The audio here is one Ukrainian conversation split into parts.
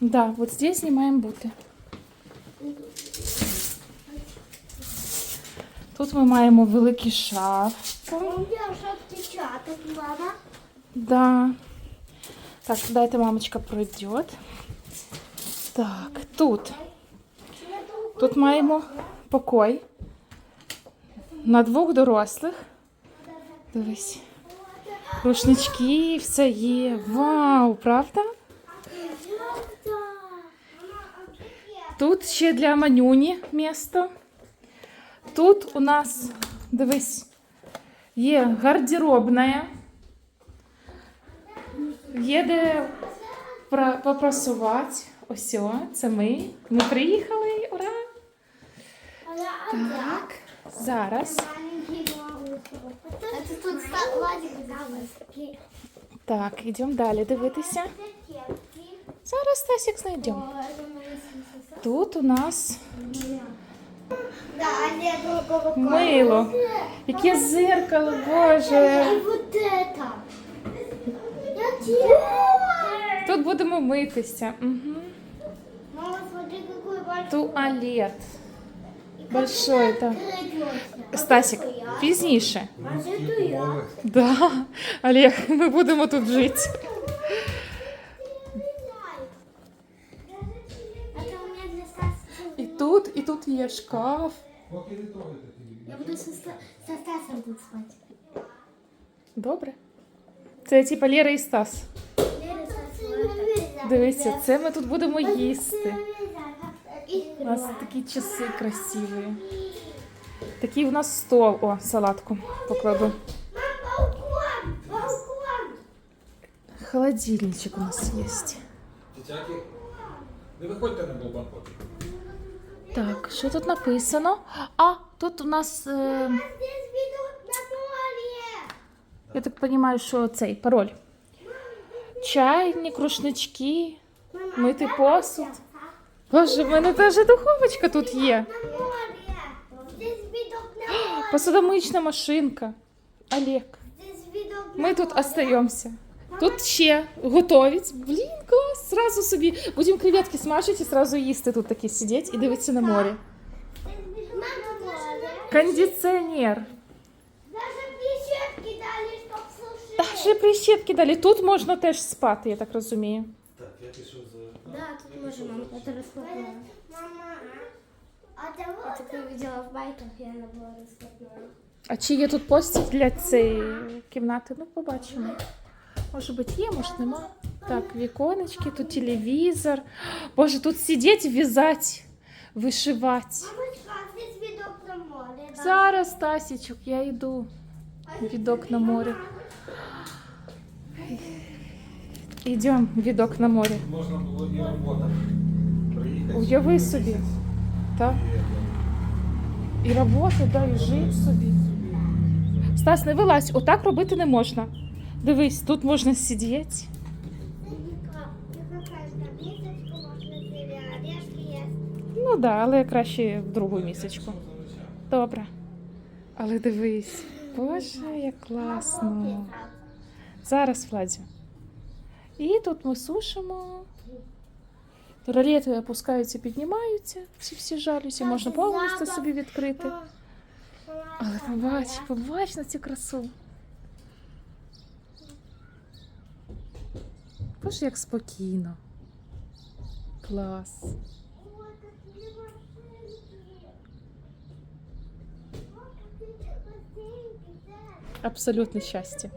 Да, вот здесь знімаємо бути. Тут ми маємо великий шаф. Мама. Да. Так, дайте мамочка пройде. Так, тут. Тут маємо покой на двох дорослих. Дивись. Рушнички, все є. Вау, правда? Тут ще для манюні місто. Тут у нас, дивись, є гардеробна. Є де пра- попрасувати. Ось, це ми. Ми приїхали. Ура! Так, зараз. Так, йдемо далі дивитися. Зараз Стасік знайдемо. Тут у нас Да, а не другого мило. Яке зеркало, боже. И вот это. Я тебе. Тут будемо митися. Угу. Мама, смотри, какой большой. Туалет. И как Большой, это да. открыть? Стасік, Это я. пізніше. А это я. Да, Олег, ми будемо тут жити. Тут, і тут є шкаф. Я буду со, Ста- Стасом тут спать. Добре. Це типа Лера і Стас. Дивися, це ми тут будемо їсти. У нас такі часи красиві. Такий у нас стол. О, салатку покладу. Балкон! У нас є. Дитяки, не виходьте на балкон. Так, що тут написано? А, тут у нас, е, я так розумію, що цей пароль. Чайник, рушнички, мити посуд. Боже, в мене теж духовочка тут є. Посудомична машинка. Олег. Ми тут остаємося. Тут ще готовить. Блін, клас! Сразу собі будемо креветки смажити і сразу їсти тут такі сидіти і дивитися на море. Здесь видок на море. Кондиціонер. Даже прищепки дали, чтоб сушить. Та ще прищепки далі. Тут можна теж спати, я так розумію. Так, я пішов за. Да, тут можно, мама. Это распаковано. Мама, а ты вот... Я такое видела в байках, и она была распакована. А чи є тут постіль для цієї кімнати? Ну, побачимо. Може бути є, може нема. Так, віконечки, тут телевізор. Боже, тут сидіти, в'язати, вишивати. Зараз, Тасічок, я йду. Відок на море. Йдемо, відок на море. Можна було і робота. Уяви собі. Так? І робота, да, і жити собі. Стас, не вилазь, отак робити не можна. Дивись, тут можна сидіти. Ну так, да, але краще в другу місячку. Добре. Але дивись, боже, як класно. Зараз, Владі. І тут ми сушимо. Ролети опускаються, піднімаються, всі всі жалюзі, можна повністю собі відкрити. Але побач, побач на цю красу. Боже, як спокійно. Клас. Абсолютне щастя.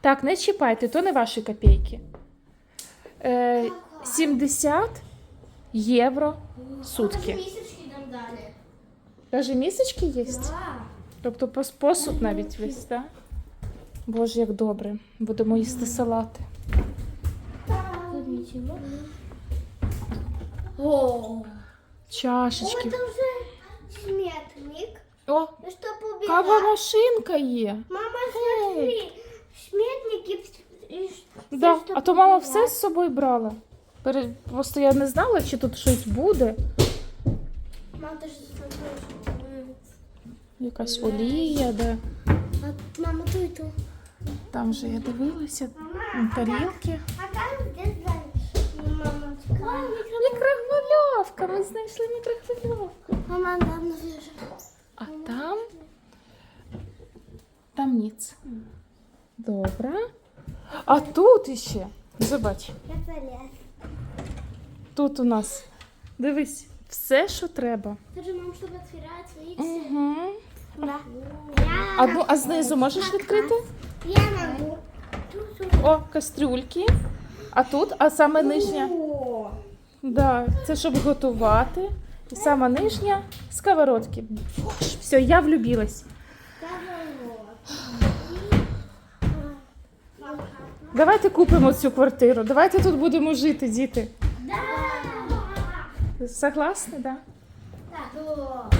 Так, не чіпайте, то не ваші копійки. Е, 70 євро сутки. Даже місочки є? Да. Тобто пос- посуд навіть весь, так? Боже, як добре. Будемо їсти салати. О, Чашечки. это уже сметник. О, Ну, кава машинка є. Мама, смотри, сметник и, и Да. А то мама все з собою брала. Просто я не знала, чи тут щось буде. Якась олія, да. А, мама, ту и ту. Там же я дивилася. м, Тарілки. А там где дальше? Мамочка. Мікрохвильовка. Ми знайшли мікрохвильовку. Мама, там навіже. А там. Там ніц. Добре. А тут іще. Забач. Я залез. Тут у нас. Дивись, Все, що треба. Ты же, мам, чтобы отвирать свои Угу. Да. А, ну, а знизу можеш відкрити? Я могу. О, кастрюльки. А тут, а саме нижня. О, Да, це щоб готувати. І сама нижня сковородки. Фуш, все, я влюбилась. Давайте купимо цю квартиру. Давайте тут будемо жити, діти. Да. Согласні, да? Так.